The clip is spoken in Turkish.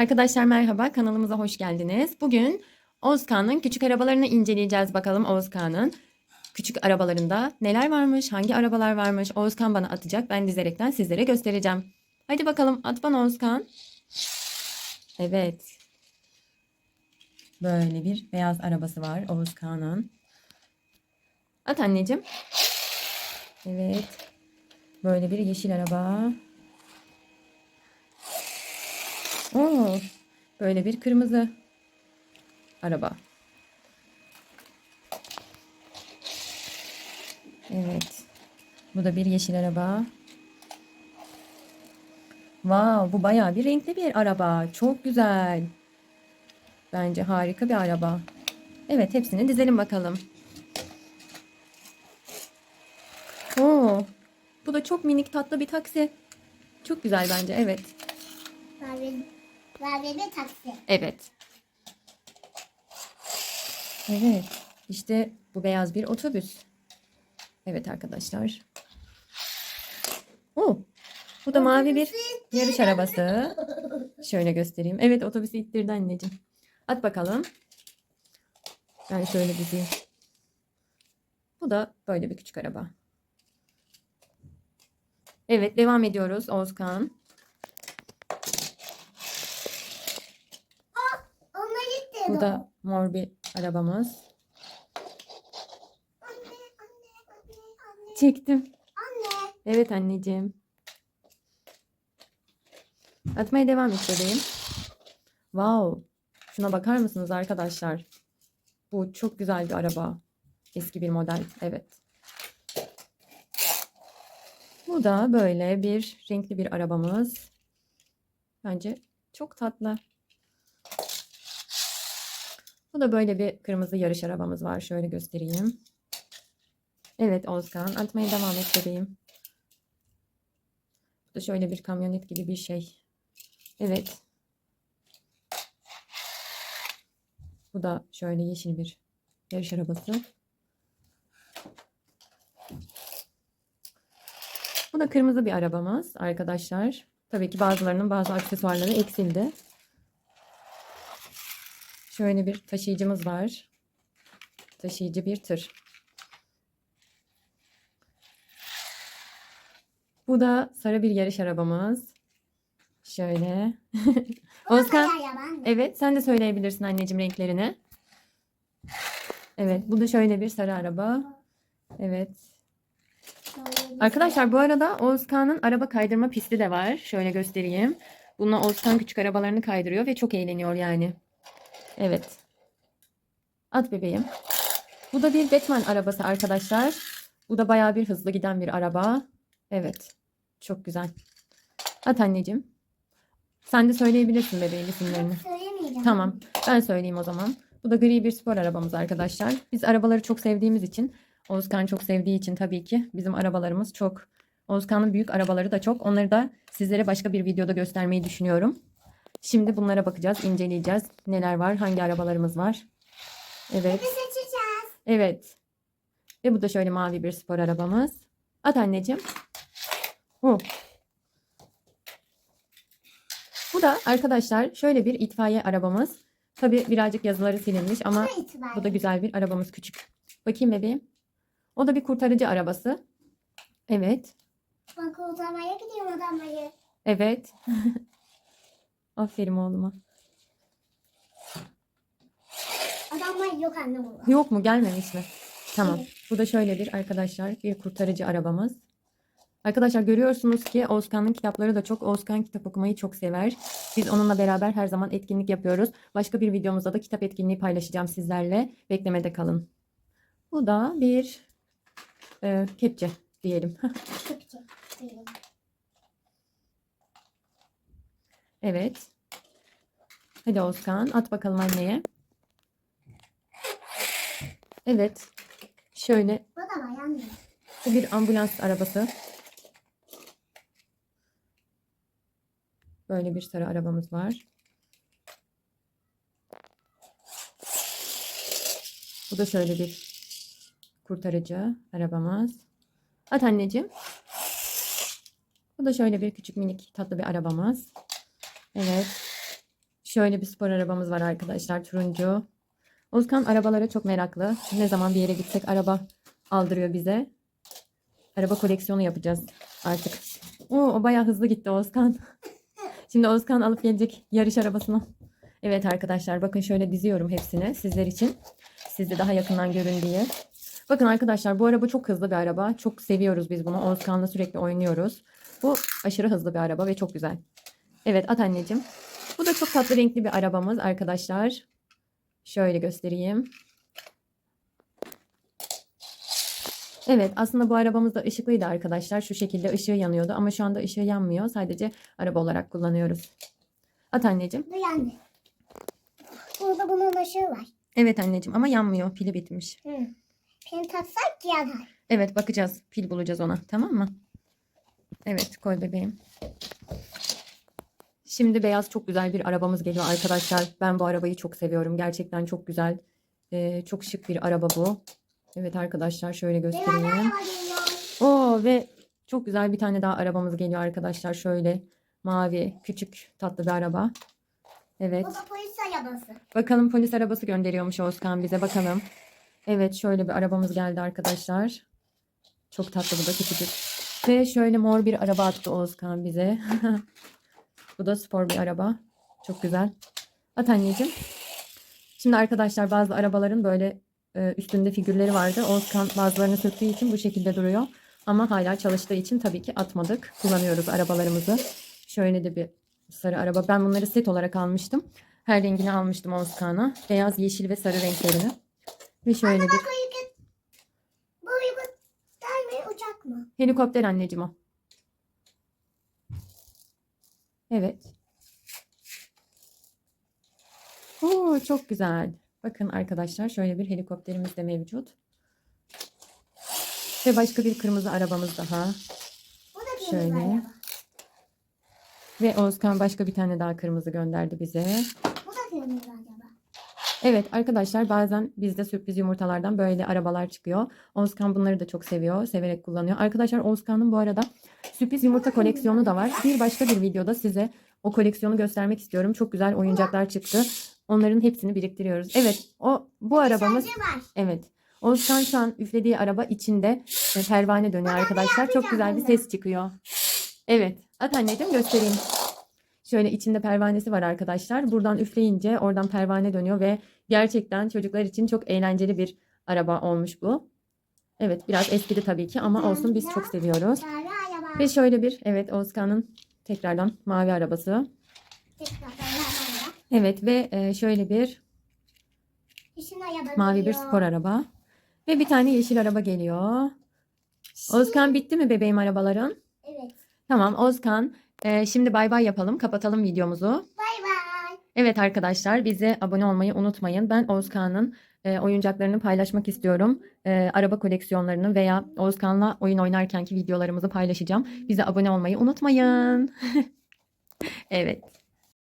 Arkadaşlar merhaba kanalımıza hoş geldiniz. Bugün Ozkan'ın küçük arabalarını inceleyeceğiz bakalım Ozkan'ın küçük arabalarında neler varmış, hangi arabalar varmış. Ozkan bana atacak ben dizerekten sizlere göstereceğim. Hadi bakalım at bana Ozkan. Evet. Böyle bir beyaz arabası var Ozkan'ın. At anneciğim. Evet. Böyle bir yeşil araba. Oo, böyle bir kırmızı araba. Evet. Bu da bir yeşil araba. Wow, bu bayağı bir renkli bir araba. Çok güzel. Bence harika bir araba. Evet, hepsini dizelim bakalım. Oo, bu da çok minik tatlı bir taksi. Çok güzel bence. Evet. Mavi, bir taksi. Evet. Evet. İşte bu beyaz bir otobüs. Evet arkadaşlar. Oo, bu da mavi bir yarış arabası. Şöyle göstereyim. Evet otobüsü ittirdi anneciğim. At bakalım. Ben şöyle dizeyim. Bu da böyle bir küçük araba. Evet devam ediyoruz Ozkan. Ona gitti. Bu da mor bir arabamız. Anne, anne, anne, anne. Çektim. Anne. Evet anneciğim. Atmaya devam et bebeğim. Wow. Şuna bakar mısınız arkadaşlar? Bu çok güzel bir araba. Eski bir model. Evet. Bu da böyle bir renkli bir arabamız. Bence çok tatlı. Bu da böyle bir kırmızı yarış arabamız var. Şöyle göstereyim. Evet Ozkan. Atmaya devam et bebeğim. Bu da şöyle bir kamyonet gibi bir şey. Evet. Bu da şöyle yeşil bir yarış arabası. Bu da kırmızı bir arabamız arkadaşlar. Tabii ki bazılarının bazı aksesuarları eksildi. Şöyle bir taşıyıcımız var. Taşıyıcı bir tır. Bu da sarı bir yarış arabamız. Şöyle. Özkan. Evet, sen de söyleyebilirsin anneciğim renklerini. Evet, bu da şöyle bir sarı araba. Evet. Arkadaşlar bu arada Oğuzkan'ın araba kaydırma pisti de var. Şöyle göstereyim. Bununla Oğuzkan küçük arabalarını kaydırıyor ve çok eğleniyor yani. Evet. At bebeğim. Bu da bir Batman arabası arkadaşlar. Bu da bayağı bir hızlı giden bir araba. Evet. Çok güzel. At anneciğim. Sen de söyleyebilirsin bebeğin isimlerini. Söylemeyeceğim. Tamam. Ben söyleyeyim o zaman. Bu da gri bir spor arabamız arkadaşlar. Biz arabaları çok sevdiğimiz için, Oğuzkan çok sevdiği için tabii ki bizim arabalarımız çok. Oğuzkan'ın büyük arabaları da çok. Onları da sizlere başka bir videoda göstermeyi düşünüyorum. Şimdi bunlara bakacağız, inceleyeceğiz. Neler var, hangi arabalarımız var. Evet. Seçeceğiz. Evet. Ve bu da şöyle mavi bir spor arabamız. At anneciğim. Oh. Bu da arkadaşlar şöyle bir itfaiye arabamız. Tabi birazcık yazıları silinmiş ama bu da güzel bir arabamız küçük. Bakayım bebeğim. O da bir kurtarıcı arabası. Evet. Ben kurtarmaya gidiyorum adamları. Evet. Aferin oğluma. Adamlar yok anne burada. Yok mu gelmemiş mi? Tamam. Evet. Bu da şöyle bir arkadaşlar bir kurtarıcı arabamız. Arkadaşlar görüyorsunuz ki Oğuzkan'ın kitapları da çok. Oğuzkan kitap okumayı çok sever. Biz onunla beraber her zaman etkinlik yapıyoruz. Başka bir videomuzda da kitap etkinliği paylaşacağım sizlerle. Beklemede kalın. Bu da bir e, kepçe diyelim. Kepçe. Buyurun. Evet. Hadi Oğuzkan at bakalım anneye. Evet. Şöyle Bu da var anne. Bu bir ambulans arabası. Böyle bir sarı arabamız var. Bu da şöyle bir kurtarıcı arabamız. At anneciğim. Bu da şöyle bir küçük minik tatlı bir arabamız. Evet. Şöyle bir spor arabamız var arkadaşlar turuncu. Ozkan arabalara çok meraklı. Ne zaman bir yere gitsek araba aldırıyor bize. Araba koleksiyonu yapacağız artık. Oo, o bayağı hızlı gitti Ozkan. Şimdi Ozkan alıp gelecek yarış arabasını. Evet arkadaşlar bakın şöyle diziyorum hepsini sizler için. Siz daha yakından görün diye. Bakın arkadaşlar bu araba çok hızlı bir araba. Çok seviyoruz biz bunu. Ozkan'la sürekli oynuyoruz. Bu aşırı hızlı bir araba ve çok güzel. Evet at anneciğim. Bu da çok tatlı renkli bir arabamız arkadaşlar. Şöyle göstereyim. Evet aslında bu arabamız da ışıklıydı arkadaşlar. Şu şekilde ışığı yanıyordu ama şu anda ışığı yanmıyor. Sadece araba olarak kullanıyoruz. At anneciğim. Bu yandı. Burada bunun ışığı var. Evet anneciğim ama yanmıyor. Pili bitmiş. Hı. Pin taksak yanar. Evet bakacağız. Pil bulacağız ona. Tamam mı? Evet koy bebeğim. Şimdi beyaz çok güzel bir arabamız geliyor arkadaşlar. Ben bu arabayı çok seviyorum. Gerçekten çok güzel. Ee, çok şık bir araba bu. Evet arkadaşlar şöyle göstereyim. Oo ve çok güzel bir tane daha arabamız geliyor arkadaşlar. Şöyle mavi küçük tatlı bir araba. Evet. O da polis arabası. Bakalım polis arabası gönderiyormuş Özkan bize bakalım. Evet şöyle bir arabamız geldi arkadaşlar. Çok tatlı bu da küçücük. Ve şöyle mor bir araba attı Özkan bize. bu da spor bir araba. Çok güzel. At anneciğim. Şimdi arkadaşlar bazı arabaların böyle e, üstünde figürleri vardı. Özkan bazılarını söktüğü için bu şekilde duruyor. Ama hala çalıştığı için tabii ki atmadık. Kullanıyoruz arabalarımızı. Şöyle de bir sarı araba. Ben bunları set olarak almıştım. Her rengini almıştım Özkan'a. Beyaz, yeşil ve sarı renklerini. Ve şöyle bir Bak o. Bu mi uçak mı? helikopter anneciğim o. Evet. Oo, çok güzel. Bakın arkadaşlar şöyle bir helikopterimiz de mevcut. Ve başka bir kırmızı arabamız daha. Bu da kırmızı Şöyle. araba. Ve Özkan başka bir tane daha kırmızı gönderdi bize. Bu da kırmızı araba. Evet arkadaşlar bazen bizde sürpriz yumurtalardan böyle arabalar çıkıyor. Oğuzkan bunları da çok seviyor. Severek kullanıyor. Arkadaşlar Oğuzkan'ın bu arada sürpriz yumurta koleksiyonu da var. Bir başka bir videoda size o koleksiyonu göstermek istiyorum. Çok güzel oyuncaklar çıktı. Onların hepsini biriktiriyoruz. Evet o bu arabamız evet. Oğuzkan şu an üflediği araba içinde e, pervane dönüyor arkadaşlar. Çok güzel bir ses çıkıyor. Evet. At anneciğim göstereyim. Şöyle içinde pervanesi var arkadaşlar. Buradan üfleyince oradan pervane dönüyor ve gerçekten çocuklar için çok eğlenceli bir araba olmuş bu. Evet biraz eskidi tabii ki ama olsun biz çok seviyoruz. Ve şöyle bir evet Oğuzkan'ın tekrardan mavi arabası. Evet ve e, şöyle bir mavi bir spor araba. Ve bir tane yeşil araba geliyor. Oğuzkan bitti mi bebeğim arabaların? Evet. Tamam Oğuzkan e, şimdi bay bay yapalım kapatalım videomuzu. Bay bay. Evet arkadaşlar bize abone olmayı unutmayın. Ben Oğuzkan'ın e, oyuncaklarını paylaşmak istiyorum. E, araba koleksiyonlarını veya Oğuzkan'la oyun oynarkenki videolarımızı paylaşacağım. Bize abone olmayı unutmayın. evet.